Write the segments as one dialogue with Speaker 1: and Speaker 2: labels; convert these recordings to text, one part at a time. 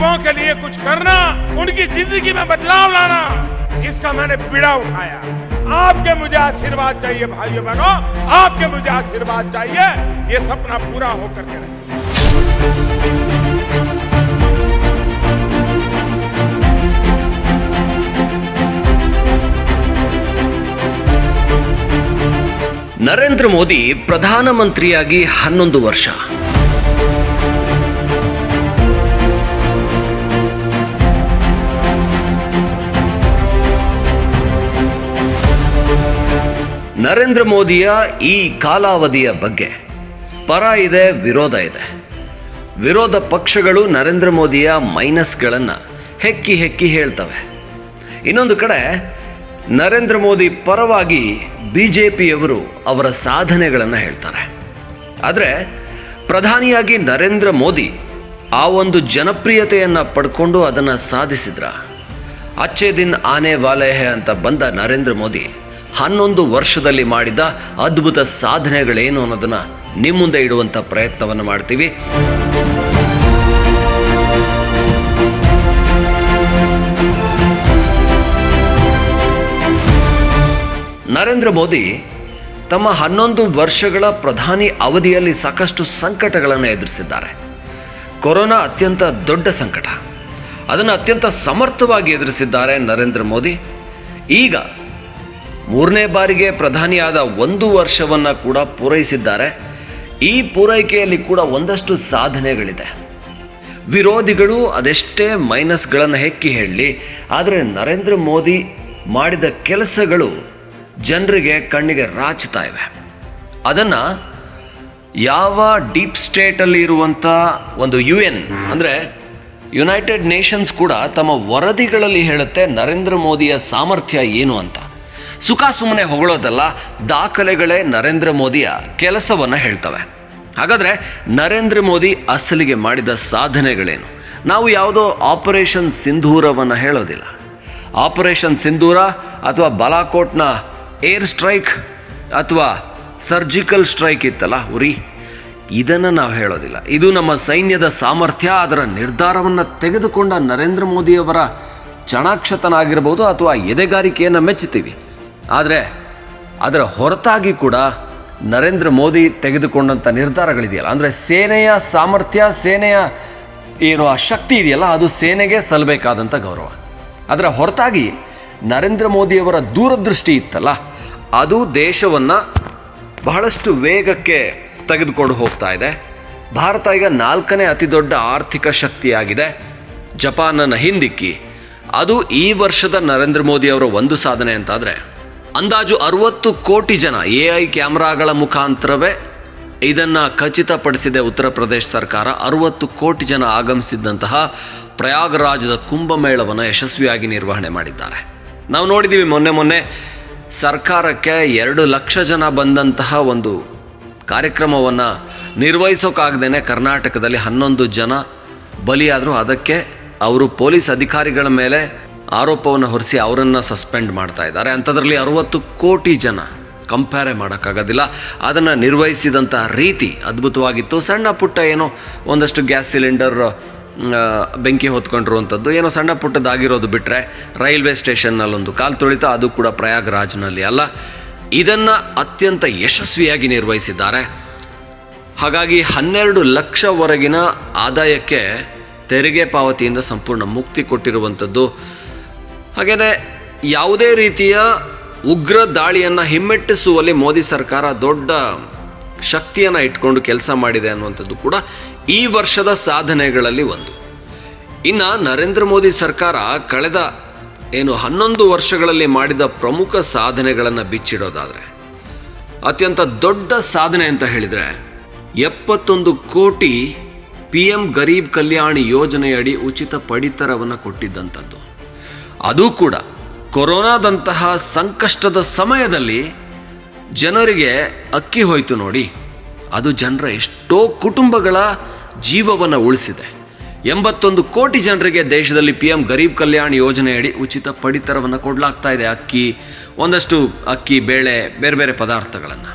Speaker 1: गरीबों के लिए कुछ करना उनकी जिंदगी में बदलाव लाना इसका मैंने बीड़ा उठाया आपके मुझे आशीर्वाद चाहिए भाइयों बहनों आपके मुझे आशीर्वाद चाहिए ये सपना पूरा होकर के रहे
Speaker 2: ನರೇಂದ್ರ ಮೋದಿ ಪ್ರಧಾನಮಂತ್ರಿಯಾಗಿ ಹನ್ನೊಂದು ವರ್ಷ ನರೇಂದ್ರ ಮೋದಿಯ ಈ ಕಾಲಾವಧಿಯ ಬಗ್ಗೆ. ಪರ ಇದೆ, ವಿರೋಧ ಇದೆ. ವಿರೋಧ ಪಕ್ಷಗಳು ನರೇಂದ್ರ ಮೋದಿಯ ಮೈನಸ್ಗಳನ್ನು ಹೆಕ್ಕಿ ಹೆಕ್ಕಿ ಹೇಳ್ತವೆ. ಇನ್ನೊಂದು ಕಡೆ, ನರೇಂದ್ರ ಮೋದಿ ಪರವಾಗಿ ಬಿ ಜೆ ಪಿಯವರು ಅವರ ಸಾಧನೆಗಳನ್ನು ಹೇಳ್ತಾರೆ. ಆದರೆ, ಪ್ರಧಾನಿಯಾಗಿ ನರೇಂದ್ರ ಮೋದಿ ಆ ಒಂದು ಜನಪ್ರಿಯತೆಯನ್ನು ಪಡ್ಕೊಂಡು ಅದನ್ನು ಸಾಧಿಸಿದ್ರ? ಅಚ್ಚೆ ದಿನ್ ಆನೆ ವಾಲೆಹೆ ಅಂತ ಬಂದ ನರೇಂದ್ರ ಮೋದಿ ಹನ್ನೊಂದು ವರ್ಷದಲ್ಲಿ ಮಾಡಿದ ಅದ್ಭುತ ಸಾಧನೆಗಳೇನು ಅನ್ನೋದನ್ನು ನಿಮ್ಮ ಮುಂದೆ ಇಡುವಂಥ ಪ್ರಯತ್ನವನ್ನು ಮಾಡ್ತೀವಿ. ನರೇಂದ್ರ ಮೋದಿ ತಮ್ಮ ಹನ್ನೊಂದು ವರ್ಷಗಳ ಪ್ರಧಾನಿ ಅವಧಿಯಲ್ಲಿ ಸಾಕಷ್ಟು ಸಂಕಟಗಳನ್ನು ಎದುರಿಸಿದ್ದಾರೆ. ಕೊರೋನಾ ಅತ್ಯಂತ ದೊಡ್ಡ ಸಂಕಟ. ಅದನ್ನು ಅತ್ಯಂತ ಸಮರ್ಥವಾಗಿ ಎದುರಿಸಿದ್ದಾರೆ ನರೇಂದ್ರ ಮೋದಿ. ಈಗ ಮೂರನೇ ಬಾರಿಗೆ ಪ್ರಧಾನಿಯಾದ ಒಂದು ವರ್ಷವನ್ನು ಕೂಡ ಪೂರೈಸಿದ್ದಾರೆ. ಈ ಪೂರೈಕೆಯಲ್ಲಿ ಕೂಡ ಒಂದಷ್ಟು ಸಾಧನೆಗಳಿದೆ. ವಿರೋಧಿಗಳು ಅದೆಷ್ಟೇ ಮೈನಸ್ಗಳನ್ನು ಹೆಕ್ಕಿ ಹೇಳಲಿ ಆದರೆ ನರೇಂದ್ರ ಮೋದಿ ಮಾಡಿದ ಕೆಲಸಗಳು ಜನರಿಗೆ ಕಣ್ಣಿಗೆ ರಾಚ್ತಾ ಇವೆ. ಅದನ್ನು ಯಾವ ಡೀಪ್ ಸ್ಟೇಟಲ್ಲಿ ಇರುವಂಥ ಒಂದು ಯು ಎನ್ ಅಂದರೆ ಯುನೈಟೆಡ್ ನೇಷನ್ಸ್ ಕೂಡ ತಮ್ಮ ವರದಿಗಳಲ್ಲಿ ಹೇಳುತ್ತೆ ನರೇಂದ್ರ ಮೋದಿಯ ಸಾಮರ್ಥ್ಯ ಏನು ಅಂತ. ಸುಖ ಸುಮ್ಮನೆ ಹೊಗಳೋದಲ್ಲ, ದಾಖಲೆಗಳೇ ನರೇಂದ್ರ ಮೋದಿಯ ಕೆಲಸವನ್ನು ಹೇಳ್ತವೆ. ಹಾಗಾದರೆ ನರೇಂದ್ರ ಮೋದಿ ಅಸಲಿಗೆ ಮಾಡಿದ ಸಾಧನೆಗಳೇನು? ನಾವು ಯಾವುದೋ ಆಪರೇಷನ್ ಸಿಂಧೂರವನ್ನು ಹೇಳೋದಿಲ್ಲ. ಆಪರೇಷನ್ ಸಿಂಧೂರ ಅಥವಾ ಬಲಾಕೋಟ್ನ ಏರ್ ಸ್ಟ್ರೈಕ್ ಅಥವಾ ಸರ್ಜಿಕಲ್ ಸ್ಟ್ರೈಕ್ ಇತ್ತಲ್ಲ ಉರಿ? ಇದನ್ನು ನಾವು ಹೇಳೋದಿಲ್ಲ. ಇದು ನಮ್ಮ ಸೈನ್ಯದ ಸಾಮರ್ಥ್ಯ, ಅದರ ನಿರ್ಧಾರವನ್ನು ತೆಗೆದುಕೊಂಡ ನರೇಂದ್ರ ಮೋದಿಯವರ ಚಣಾಕ್ಷತನಾಗಿರ್ಬೋದು ಅಥವಾ ಎದೆಗಾರಿಕೆಯನ್ನು ಮೆಚ್ಚುತ್ತೀವಿ. ಆದರೆ ಅದರ ಹೊರತಾಗಿ ಕೂಡ ನರೇಂದ್ರ ಮೋದಿ ತೆಗೆದುಕೊಂಡಂಥ ನಿರ್ಧಾರಗಳಿದೆಯಲ್ಲ. ಅಂದರೆ ಸೇನೆಯ ಸಾಮರ್ಥ್ಯ, ಸೇನೆಯ ಏನು ಆ ಶಕ್ತಿ ಇದೆಯಲ್ಲ, ಅದು ಸೇನೆಗೆ ಸಲ್ಲಬೇಕಾದಂಥ ಗೌರವ. ಅದರ ಹೊರತಾಗಿ ನರೇಂದ್ರ ಮೋದಿಯವರ ದೂರದೃಷ್ಟಿ ಇತ್ತಲ್ಲ, ಅದು ದೇಶವನ್ನು ಬಹಳಷ್ಟು ವೇಗಕ್ಕೆ ತೆಗೆದುಕೊಂಡು ಹೋಗ್ತಾ ಇದೆ. ಭಾರತ ಈಗ ನಾಲ್ಕನೇ ಅತಿ ದೊಡ್ಡ ಆರ್ಥಿಕ ಶಕ್ತಿಯಾಗಿದೆ. ಜಪಾನನ್ನು ಹಿಂದಿಕ್ಕಿ. ಅದು ಈ ವರ್ಷದ ನರೇಂದ್ರ ಮೋದಿಯವರ ಒಂದು ಸಾಧನೆ ಅಂತಾದರೆ ಅಂದಾಜು ಅರವತ್ತು ಕೋಟಿ ಜನ ಎ ಐ ಕ್ಯಾಮ್ರಾಗಳ ಮುಖಾಂತರವೇ ಇದನ್ನು ಖಚಿತಪಡಿಸಿದೆ ಉತ್ತರ ಪ್ರದೇಶ ಸರ್ಕಾರ. ಅರವತ್ತು ಕೋಟಿ ಜನ ಆಗಮಿಸಿದ್ದಂತಹ ಪ್ರಯಾಗರಾಜದ ಕುಂಭಮೇಳವನ್ನು ಯಶಸ್ವಿಯಾಗಿ ನಿರ್ವಹಣೆ ಮಾಡಿದ್ದಾರೆ. ನಾವು ನೋಡಿದ್ದೀವಿ ಮೊನ್ನೆ ಮೊನ್ನೆ ಸರ್ಕಾರಕ್ಕೆ ಎರಡು ಲಕ್ಷ ಜನ ಬಂದಂತಹ ಒಂದು ಕಾರ್ಯಕ್ರಮವನ್ನು ನಿರ್ವಹಿಸೋಕ್ಕಾಗದೇ ಕರ್ನಾಟಕದಲ್ಲಿ ಹನ್ನೊಂದು ಜನ ಬಲಿಯಾದರೂ. ಅದಕ್ಕೆ ಅವರು ಪೊಲೀಸ್ ಅಧಿಕಾರಿಗಳ ಮೇಲೆ ಆರೋಪವನ್ನು ಹೊರಿಸಿ ಅವರನ್ನು ಸಸ್ಪೆಂಡ್ ಮಾಡ್ತಾ ಇದ್ದಾರೆ. ಅಂಥದ್ರಲ್ಲಿ ಅರುವತ್ತು ಕೋಟಿ ಜನ ಕಂಪೇರೆ ಮಾಡೋಕ್ಕಾಗೋದಿಲ್ಲ. ಅದನ್ನು ನಿರ್ವಹಿಸಿದಂಥ ರೀತಿ ಅದ್ಭುತವಾಗಿತ್ತು. ಸಣ್ಣ ಪುಟ್ಟ ಏನೋ ಒಂದಷ್ಟು ಗ್ಯಾಸ್ ಸಿಲಿಂಡರ್ ಬೆಂಕಿ ಹೊತ್ಕೊಂಡಿರುವಂಥದ್ದು ಏನೋ ಸಣ್ಣ ಪುಟ್ಟದಾಗಿರೋದು ಬಿಟ್ಟರೆ ರೈಲ್ವೆ ಸ್ಟೇಷನ್ನಲ್ಲೊಂದು ಕಾಲು ತುಳಿತ, ಅದು ಕೂಡ ಪ್ರಯಾಗ್ರಾಜ್ನಲ್ಲಿ ಅಲ್ಲ. ಇದನ್ನು ಅತ್ಯಂತ ಯಶಸ್ವಿಯಾಗಿ ನಿರ್ವಹಿಸಿದ್ದಾರೆ. ಹಾಗಾಗಿ ಹನ್ನೆರಡು ಲಕ್ಷವರೆಗಿನ ಆದಾಯಕ್ಕೆ ತೆರಿಗೆ ಪಾವತಿಯಿಂದ ಸಂಪೂರ್ಣ ಮುಕ್ತಿ ಕೊಟ್ಟಿರುವಂಥದ್ದು ಹಾಗೆಯೇ ಯಾವುದೇ ರೀತಿಯ ಉಗ್ರ ದಾಳಿಯನ್ನು ಹಿಮ್ಮೆಟ್ಟಿಸುವಲ್ಲಿ ಮೋದಿ ಸರ್ಕಾರ ದೊಡ್ಡ ಶಕ್ತಿಯನ್ನು ಇಟ್ಕೊಂಡು ಕೆಲಸ ಮಾಡಿದೆ ಅನ್ನುವಂಥದ್ದು ಕೂಡ ಈ ವರ್ಷದ ಸಾಧನೆಗಳಲ್ಲಿ ಒಂದು. ಇನ್ನು ನರೇಂದ್ರ ಮೋದಿ ಸರ್ಕಾರ ಕಳೆದ ಏನು ಹನ್ನೊಂದು ವರ್ಷಗಳಲ್ಲಿ ಮಾಡಿದ ಪ್ರಮುಖ ಸಾಧನೆಗಳನ್ನು ಬಿಚ್ಚಿಡೋದಾದರೆ, ಅತ್ಯಂತ ದೊಡ್ಡ ಸಾಧನೆ ಅಂತ ಹೇಳಿದರೆ ಎಪ್ಪತ್ತೊಂದು ಕೋಟಿ ಪಿ ಎಂ ಗರೀಬ್ ಕಲ್ಯಾಣ್ ಯೋಜನೆಯಡಿ ಉಚಿತ ಪಡಿತರವನ್ನು ಕೊಟ್ಟಿದ್ದಂಥದ್ದು. ಅದು ಕೂಡ ಕೊರೋನಾದಂತಹ ಸಂಕಷ್ಟದ ಸಮಯದಲ್ಲಿ ಜನರಿಗೆ ಅಕ್ಕಿ ಹೋಯಿತು ನೋಡಿ. ಅದು ಜನರ ಎಷ್ಟೋ ಕುಟುಂಬಗಳ ಜೀವವನ್ನು ಉಳಿಸಿದೆ. ಎಂಬತ್ತೊಂದು ಕೋಟಿ ಜನರಿಗೆ ದೇಶದಲ್ಲಿ ಪಿ ಎಂ ಗರೀಬ್ ಕಲ್ಯಾಣ್ ಯೋಜನೆಯಡಿ ಉಚಿತ ಪಡಿತರವನ್ನು ಕೊಡಲಾಗ್ತಾ ಇದೆ ಅಕ್ಕಿ. ಒಂದಷ್ಟು ಅಕ್ಕಿ, ಬೇಳೆ, ಬೇರೆ ಬೇರೆ ಪದಾರ್ಥಗಳನ್ನು.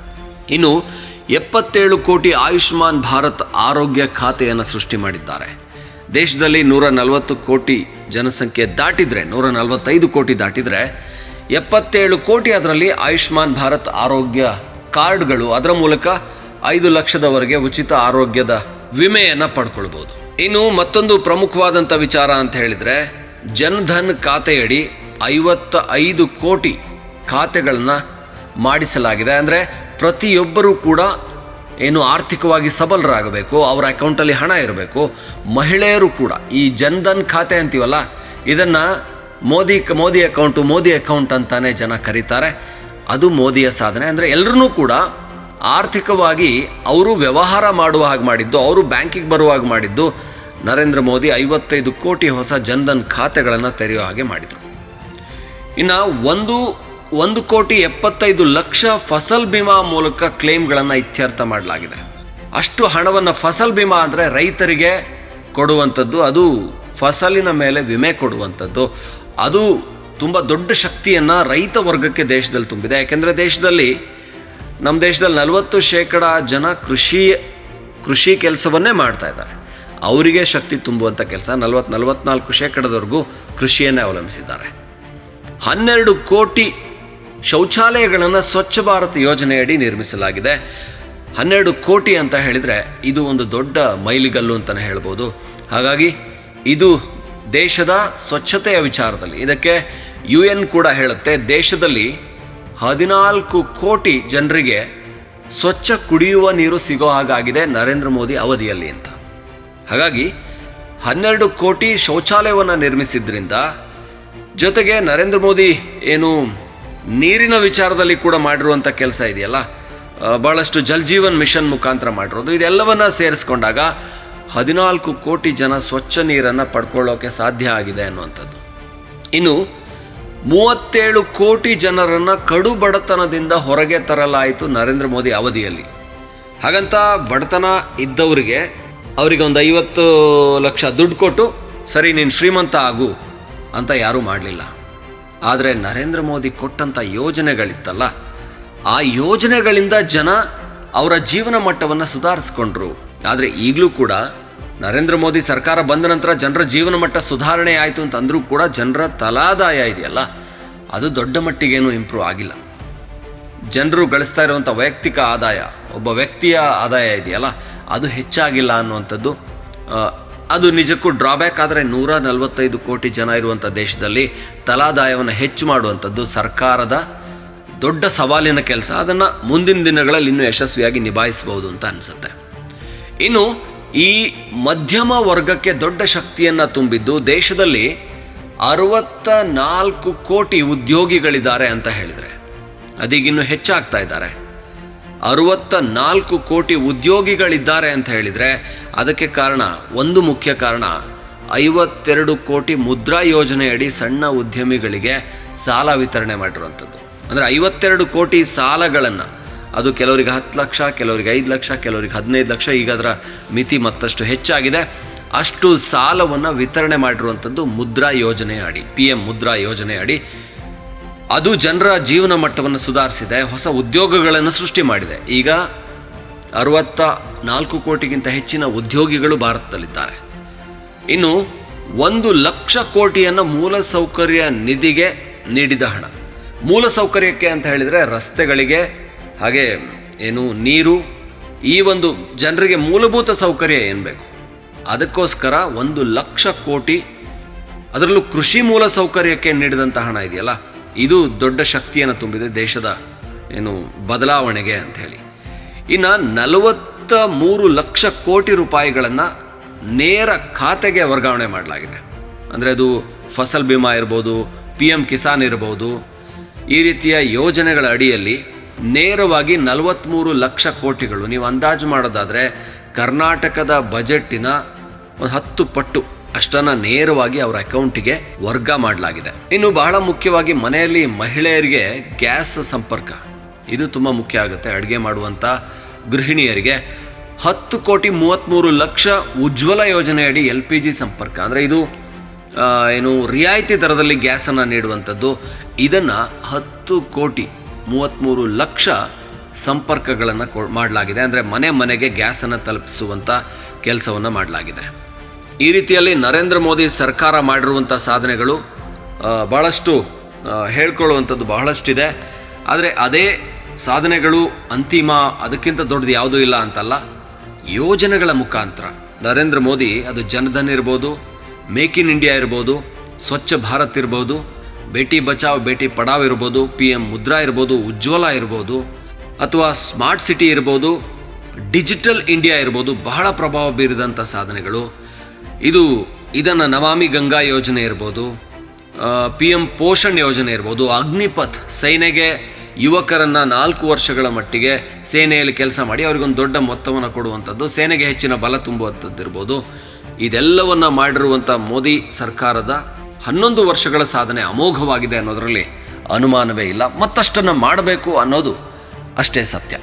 Speaker 2: ಇನ್ನು ಎಪ್ಪತ್ತೇಳು ಕೋಟಿ ಆಯುಷ್ಮಾನ್ ಭಾರತ್ ಆರೋಗ್ಯ ಖಾತೆಯನ್ನು ಸೃಷ್ಟಿ ಮಾಡಿದ್ದಾರೆ. ದೇಶದಲ್ಲಿ ನೂರ ನಲವತ್ತು ಕೋಟಿ ಜನಸಂಖ್ಯೆ ದಾಟಿದರೆ, ನೂರ ನಲವತ್ತೈದು ಕೋಟಿ ದಾಟಿದರೆ, ಎಪ್ಪತ್ತೇಳು ಕೋಟಿ ಅದರಲ್ಲಿ ಆಯುಷ್ಮಾನ್ ಭಾರತ್ ಆರೋಗ್ಯ ಕಾರ್ಡ್ಗಳು. ಅದರ ಮೂಲಕ ಐದು ಲಕ್ಷದವರೆಗೆ ಉಚಿತ ಆರೋಗ್ಯದ ವಿಮೆಯನ್ನು ಪಡ್ಕೊಳ್ಬೋದು. ಇನ್ನು ಮತ್ತೊಂದು ಪ್ರಮುಖವಾದಂಥ ವಿಚಾರ ಅಂತ ಹೇಳಿದರೆ, ಜನ್ಧನ್ ಖಾತೆಯಡಿ ಐವತ್ತ ಐದು ಕೋಟಿ ಖಾತೆಗಳನ್ನು ಮಾಡಿಸಲಾಗಿದೆ. ಅಂದರೆ ಪ್ರತಿಯೊಬ್ಬರೂ ಕೂಡ ಏನು ಆರ್ಥಿಕವಾಗಿ ಸಬಲರಾಗಬೇಕು, ಅವರ ಅಕೌಂಟಲ್ಲಿ ಹಣ ಇರಬೇಕು. ಮಹಿಳೆಯರು ಕೂಡ, ಈ ಜನ್ಧನ್ ಖಾತೆ ಅಂತೀವಲ್ಲ, ಇದನ್ನು ಮೋದಿ ಮೋದಿ ಅಕೌಂಟು ಮೋದಿ ಅಕೌಂಟ್ ಅಂತಾನೆ ಜನ ಕರೀತಾರೆ. ಅದು ಮೋದಿಯ ಸಾಧನೆ. ಅಂದರೆ ಎಲ್ಲರೂ ಕೂಡ ಆರ್ಥಿಕವಾಗಿ ಅವರು ವ್ಯವಹಾರ ಮಾಡುವ ಹಾಗೆ ಮಾಡಿದ್ದು, ಅವರು ಬ್ಯಾಂಕಿಗೆ ಬರುವ ಹಾಗೆ ಮಾಡಿದ್ದು, ನರೇಂದ್ರ ಮೋದಿ ಐವತ್ತೈದು ಕೋಟಿ ಹೊಸ ಜನ್ಧನ್ ಖಾತೆಗಳನ್ನು ತೆರೆಯೋ ಹಾಗೆ ಮಾಡಿದರು. ಇನ್ನು ಒಂದು ಒಂದು ಕೋಟಿ ಎಪ್ಪತ್ತೈದು ಲಕ್ಷ ಫಸಲ್ ಬಿಮಾ ಮೂಲಕ ಕ್ಲೇಮ್ಗಳನ್ನು ಇತ್ಯರ್ಥ ಮಾಡಲಾಗಿದೆ. ಅಷ್ಟು ಹಣವನ್ನು ಫಸಲ್ ಬಿಮಾ ಅಂದರೆ ರೈತರಿಗೆ ಕೊಡುವಂಥದ್ದು, ಅದು ಫಸಲಿನ ಮೇಲೆ ವಿಮೆ ಕೊಡುವಂಥದ್ದು. ಅದು ತುಂಬ ದೊಡ್ಡ ಶಕ್ತಿಯನ್ನು ರೈತ ವರ್ಗಕ್ಕೆ ದೇಶದಲ್ಲಿ ತುಂಬಿದೆ. ಯಾಕೆಂದರೆ ದೇಶದಲ್ಲಿ ನಮ್ಮ ದೇಶದಲ್ಲಿ ನಲವತ್ತು ಶೇಕಡ ಜನ ಕೃಷಿ ಕೃಷಿ ಕೆಲಸವನ್ನೇ ಮಾಡ್ತಾ ಇದ್ದಾರೆ. ಅವರಿಗೆ ಶಕ್ತಿ ತುಂಬುವಂಥ ಕೆಲಸ ನಲವತ್ತು ನಲವತ್ನಾಲ್ಕು ಶೇಕಡದವರೆಗೂ ಕೃಷಿಯನ್ನೇ ಅವಲಂಬಿಸಿದ್ದಾರೆ. ಹನ್ನೆರಡು ಕೋಟಿ ಶೌಚಾಲಯಗಳನ್ನು ಸ್ವಚ್ಛ ಭಾರತ್ ಯೋಜನೆಯಡಿ ನಿರ್ಮಿಸಲಾಗಿದೆ. ಹನ್ನೆರಡು ಕೋಟಿ ಅಂತ ಹೇಳಿದರೆ ಇದು ಒಂದು ದೊಡ್ಡ ಮೈಲಿಗಲ್ಲು ಅಂತಲೇ ಹೇಳ್ಬೋದು. ಹಾಗಾಗಿ ಇದು ದೇಶದ ಸ್ವಚ್ಛತೆಯ ವಿಚಾರದಲ್ಲಿ, ಇದಕ್ಕೆ ಯು ಎನ್ ಕೂಡ ಹೇಳುತ್ತೆ, ದೇಶದಲ್ಲಿ ಹದಿನಾಲ್ಕು ಕೋಟಿ ಜನರಿಗೆ ಸ್ವಚ್ಛ ಕುಡಿಯುವ ನೀರು ಸಿಗೋ ಹಾಗಾಗಿದೆ ನರೇಂದ್ರ ಮೋದಿ ಅವಧಿಯಲ್ಲಿ ಅಂತ. ಹಾಗಾಗಿ ಹನ್ನೆರಡು ಕೋಟಿ ಶೌಚಾಲಯವನ್ನು ನಿರ್ಮಿಸಿದ್ರಿಂದ ಜೊತೆಗೆ ನರೇಂದ್ರ ಮೋದಿ ಏನು ನೀರಿನ ವಿಚಾರದಲ್ಲಿ ಕೂಡ ಮಾಡಿರುವಂಥ ಕೆಲಸ ಇದೆಯಲ್ಲ? ಭಾಳಷ್ಟು ಬಹಳಷ್ಟು ಜಲ್ ಜೀವನ್ ಮಿಷನ್ ಮುಖಾಂತರ ಮಾಡಿರೋದು. ಇದೆಲ್ಲವನ್ನ ಸೇರಿಸ್ಕೊಂಡಾಗ ಹದಿನಾಲ್ಕು ಕೋಟಿ ಜನ ಸ್ವಚ್ಛ ನೀರನ್ನು ಪಡ್ಕೊಳ್ಳೋಕೆ ಸಾಧ್ಯ ಆಗಿದೆ ಅನ್ನುವಂಥದ್ದು. ಇನ್ನು ಮೂವತ್ತೇಳು ಕೋಟಿ ಜನರನ್ನು ಕಡು ಬಡತನದಿಂದ ಹೊರಗೆ ತರಲಾಯಿತು ನರೇಂದ್ರ ಮೋದಿ ಅವಧಿಯಲ್ಲಿ. ಹಾಗಂತ ಬಡತನ ಇದ್ದವರಿಗೆ ಅವರಿಗೆ ಒಂದು ಐವತ್ತು ಲಕ್ಷ ದುಡ್ಡು ಕೊಟ್ಟು, ಸರಿ, ನೀನು ಶ್ರೀಮಂತ ಆಗು ಅಂತ ಯಾರೂ ಮಾಡಲಿಲ್ಲ. ಆದರೆ ನರೇಂದ್ರ ಮೋದಿ ಕೊಟ್ಟಂಥ ಯೋಜನೆಗಳಿತ್ತಲ್ಲ, ಆ ಯೋಜನೆಗಳಿಂದ ಜನ ಅವರ ಜೀವನ ಮಟ್ಟವನ್ನು ಸುಧಾರಿಸ್ಕೊಂಡ್ರು. ಆದರೆ ಈಗಲೂ ಕೂಡ ನರೇಂದ್ರ ಮೋದಿ ಸರ್ಕಾರ ಬಂದ ನಂತರ ಜನರ ಜೀವನ ಮಟ್ಟ ಸುಧಾರಣೆ ಆಯಿತು ಅಂತ ಅಂದರೂ ಕೂಡ ಜನರ ತಲಾದಾಯ ಇದೆಯಲ್ಲ, ಅದು ದೊಡ್ಡ ಮಟ್ಟಿಗೇನು ಇಂಪ್ರೂವ್ ಆಗಿಲ್ಲ. ಜನರು ಗಳಿಸ್ತಾ ಇರುವಂಥ ವೈಯಕ್ತಿಕ ಆದಾಯ, ಒಬ್ಬ ವ್ಯಕ್ತಿಯ ಆದಾಯ ಇದೆಯಲ್ಲ, ಅದು ಹೆಚ್ಚಾಗಿಲ್ಲ ಅನ್ನುವಂಥದ್ದು ಅದು ನಿಜಕ್ಕೂ ಡ್ರಾಬ್ಯಾಕ್ ಆದರೆ ನೂರ ನಲವತ್ತೈದು ಕೋಟಿ ಜನ ಇರುವಂಥ ದೇಶದಲ್ಲಿ ತಲಾದಾಯವನ್ನು ಹೆಚ್ಚು ಮಾಡುವಂಥದ್ದು ಸರ್ಕಾರದ ದೊಡ್ಡ ಸವಾಲಿನ ಕೆಲಸ. ಅದನ್ನು ಮುಂದಿನ ದಿನಗಳಲ್ಲಿ ಇನ್ನೂ ಯಶಸ್ವಿಯಾಗಿ ನಿಭಾಯಿಸಬಹುದು ಅಂತ ಅನಿಸುತ್ತೆ. ಇನ್ನು ಈ ಮಧ್ಯಮ ವರ್ಗಕ್ಕೆ ದೊಡ್ಡ ಶಕ್ತಿಯನ್ನು ತುಂಬಿದ್ದು ದೇಶದಲ್ಲಿ ಅರವತ್ತ ನಾಲ್ಕು ಕೋಟಿ ಉದ್ಯೋಗಿಗಳಿದ್ದಾರೆ ಅಂತ ಹೇಳಿದರೆ ಅದೀಗಿನ್ನೂ ಹೆಚ್ಚಾಗ್ತಾ ಇದ್ದಾರೆ. ಅರವತ್ತ ನಾಲ್ಕು ಕೋಟಿ ಉದ್ಯೋಗಿಗಳಿದ್ದಾರೆ ಅಂತ ಹೇಳಿದರೆ ಅದಕ್ಕೆ ಕಾರಣ, ಒಂದು ಮುಖ್ಯ ಕಾರಣ, ಐವತ್ತೆರಡು ಕೋಟಿ ಮುದ್ರಾ ಯೋಜನೆಯಡಿ ಸಣ್ಣ ಉದ್ಯಮಿಗಳಿಗೆ ಸಾಲ ವಿತರಣೆ ಮಾಡಿರುವಂಥದ್ದು. ಅಂದರೆ ಐವತ್ತೆರಡು ಕೋಟಿ ಸಾಲಗಳನ್ನು, ಅದು ಕೆಲವರಿಗೆ ಹತ್ತು ಲಕ್ಷ, ಕೆಲವರಿಗೆ ಐದು ಲಕ್ಷ, ಕೆಲವರಿಗೆ ಹದಿನೈದು ಲಕ್ಷ, ಈಗ ಅದರ ಮಿತಿ ಮತ್ತಷ್ಟು ಹೆಚ್ಚಾಗಿದೆ. ಅಷ್ಟು ಸಾಲವನ್ನು ವಿತರಣೆ ಮಾಡಿರುವಂಥದ್ದು ಮುದ್ರಾ ಯೋಜನೆ ಅಡಿ ಪಿ ಎಂ ಮುದ್ರಾ ಯೋಜನೆ ಅಡಿ. ಅದು ಜನರ ಜೀವನ ಮಟ್ಟವನ್ನು ಸುಧಾರಿಸಿದೆ, ಹೊಸ ಉದ್ಯೋಗಗಳನ್ನು ಸೃಷ್ಟಿ ಮಾಡಿದೆ. ಈಗ ಅರವತ್ತ ನಾಲ್ಕು ಕೋಟಿಗಿಂತ ಹೆಚ್ಚಿನ ಉದ್ಯೋಗಿಗಳು ಭಾರತದಲ್ಲಿದ್ದಾರೆ. ಇನ್ನು ಒಂದು ಲಕ್ಷ ಕೋಟಿಯನ್ನು ಮೂಲಸೌಕರ್ಯ ನಿಧಿಗೆ ನೀಡಿದ ಹಣ. ಮೂಲಸೌಕರ್ಯಕ್ಕೆ ಅಂತ ಹೇಳಿದರೆ ರಸ್ತೆಗಳಿಗೆ, ಹಾಗೆ ಏನು ನೀರು, ಈ ಒಂದು ಜನರಿಗೆ ಮೂಲಭೂತ ಸೌಕರ್ಯ ಏನು ಬೇಕು? ಅದಕ್ಕೋಸ್ಕರ ಒಂದು ಲಕ್ಷ ಕೋಟಿ, ಅದರಲ್ಲೂ ಕೃಷಿ ಮೂಲಸೌಕರ್ಯಕ್ಕೆ ನೀಡಿದಂಥ ಹಣ ಇದೆಯಲ್ಲ ಇದು ದೊಡ್ಡ ಶಕ್ತಿಯನ್ನು ತುಂಬಿದೆ ದೇಶದ ಏನು ಬದಲಾವಣೆಗೆ ಅಂತ ಹೇಳಿ. ಇನ್ನು ನಲವತ್ತ ಮೂರು ಲಕ್ಷ ಕೋಟಿ ರೂಪಾಯಿಗಳನ್ನು ನೇರ ಖಾತೆಗೆ ವರ್ಗಾವಣೆ ಮಾಡಲಾಗಿದೆ. ಅಂದರೆ ಅದು ಫಸಲ್ ಬಿಮಾ ಇರ್ಬೋದು ಪಿ ಎಂ ಕಿಸಾನ್ ಇರ್ಬೋದು, ಈ ರೀತಿಯ ಯೋಜನೆಗಳ ಅಡಿಯಲ್ಲಿ ನೇರವಾಗಿ ನಲವತ್ತ್ಮೂರು ಲಕ್ಷ ಕೋಟಿಗಳು. ನೀವು ಅಂದಾಜು ಮಾಡೋದಾದರೆ ಕರ್ನಾಟಕದ ಬಜೆಟ್ಟಿನ ಒಂದು ಹತ್ತು ಪಟ್ಟು ಅಷ್ಟನ್ನು ನೇರವಾಗಿ ಅವರ ಅಕೌಂಟಿಗೆ ವರ್ಗ ಮಾಡಲಾಗಿದೆ. ಇನ್ನು ಬಹಳ ಮುಖ್ಯವಾಗಿ ಮನೆಯಲ್ಲಿ ಮಹಿಳೆಯರಿಗೆ ಗ್ಯಾಸ್ ಸಂಪರ್ಕ. ಇದು ತುಂಬ ಮುಖ್ಯ ಆಗುತ್ತೆ. ಅಡುಗೆ ಮಾಡುವಂಥ ಗೃಹಿಣಿಯರಿಗೆ ಹತ್ತು ಕೋಟಿ ಮೂವತ್ತ್ಮೂರು ಲಕ್ಷ ಉಜ್ವಲ ಯೋಜನೆಯಡಿ ಎಲ್ ಪಿ ಜಿ ಸಂಪರ್ಕ. ಅಂದರೆ ಇದು ಏನು ರಿಯಾಯಿತಿ ದರದಲ್ಲಿ ಗ್ಯಾಸನ್ನು ನೀಡುವಂಥದ್ದು. ಇದನ್ನು ಹತ್ತು ಕೋಟಿ ಮೂವತ್ತ್ಮೂರು ಲಕ್ಷ ಸಂಪರ್ಕಗಳನ್ನು ಮಾಡಲಾಗಿದೆ. ಅಂದರೆ ಮನೆ ಮನೆಗೆ ಗ್ಯಾಸನ್ನು ತಲುಪಿಸುವಂಥ ಕೆಲಸವನ್ನು ಮಾಡಲಾಗಿದೆ. ಈ ರೀತಿಯಲ್ಲಿ ನರೇಂದ್ರ ಮೋದಿ ಸರ್ಕಾರ ಮಾಡಿರುವಂಥ ಸಾಧನೆಗಳು ಭಾಳಷ್ಟು ಹೇಳ್ಕೊಳ್ಳುವಂಥದ್ದು ಬಹಳಷ್ಟಿದೆ. ಆದರೆ ಅದೇ ಸಾಧನೆಗಳು ಅಂತಿಮ, ಅದಕ್ಕಿಂತ ದೊಡ್ಡದು ಯಾವುದೂ ಇಲ್ಲ ಅಂತಲ್ಲ. ಯೋಜನೆಗಳ ಮುಖಾಂತರ ನರೇಂದ್ರ ಮೋದಿ ಅದು ಜನಧನ್ ಇರ್ಬೋದು, ಮೇಕ್ ಇನ್ ಇಂಡಿಯಾ ಇರ್ಬೋದು, ಸ್ವಚ್ಛ ಭಾರತ್ ಇರ್ಬೋದು, ಬೇಟಿ ಬಚಾವ್, ಬೇಟಿ ಪಡಾವ್ ಇರ್ಬೋದು ಪಿ ಎಂ ಮುದ್ರಾ ಇರ್ಬೋದು, ಉಜ್ವಲ ಇರ್ಬೋದು, ಅಥವಾ ಸ್ಮಾರ್ಟ್ ಸಿಟಿ ಇರ್ಬೋದು, ಡಿಜಿಟಲ್ ಇಂಡಿಯಾ ಇರ್ಬೋದು, ಬಹಳ ಪ್ರಭಾವ ಬೀರಿದಂಥ ಸಾಧನೆಗಳು. ಇದು ಇದನ್ನು ನಮಾಮಿ ಗಂಗಾ ಯೋಜನೆ ಇರ್ಬೋದು ಪಿ ಎಂ ಪೋಷಣ್ ಯೋಜನೆ ಇರ್ಬೋದು, ಅಗ್ನಿಪಥ್ ಸೇನೆಗೆ ಯುವಕರನ್ನು ನಾಲ್ಕು ವರ್ಷಗಳ ಮಟ್ಟಿಗೆ ಸೇನೆಯಲ್ಲಿ ಕೆಲಸ ಮಾಡಿ ಅವರಿಗೊಂದು ದೊಡ್ಡ ಮೊತ್ತವನ್ನು ಕೊಡುವಂಥದ್ದು, ಸೇನೆಗೆ ಹೆಚ್ಚಿನ ಬಲ ತುಂಬುವಂಥದ್ದು ಇರ್ಬೋದು. ಇದೆಲ್ಲವನ್ನ ಮಾಡಿರುವಂಥ ಮೋದಿ ಸರ್ಕಾರದ ಹನ್ನೊಂದು ವರ್ಷಗಳ ಸಾಧನೆ ಅಮೋಘವಾಗಿದೆ ಅನ್ನೋದರಲ್ಲಿ ಅನುಮಾನವೇ ಇಲ್ಲ. ಮತ್ತಷ್ಟನ್ನು ಮಾಡಬೇಕು ಅನ್ನೋದು ಅಷ್ಟೇ ಸತ್ಯ.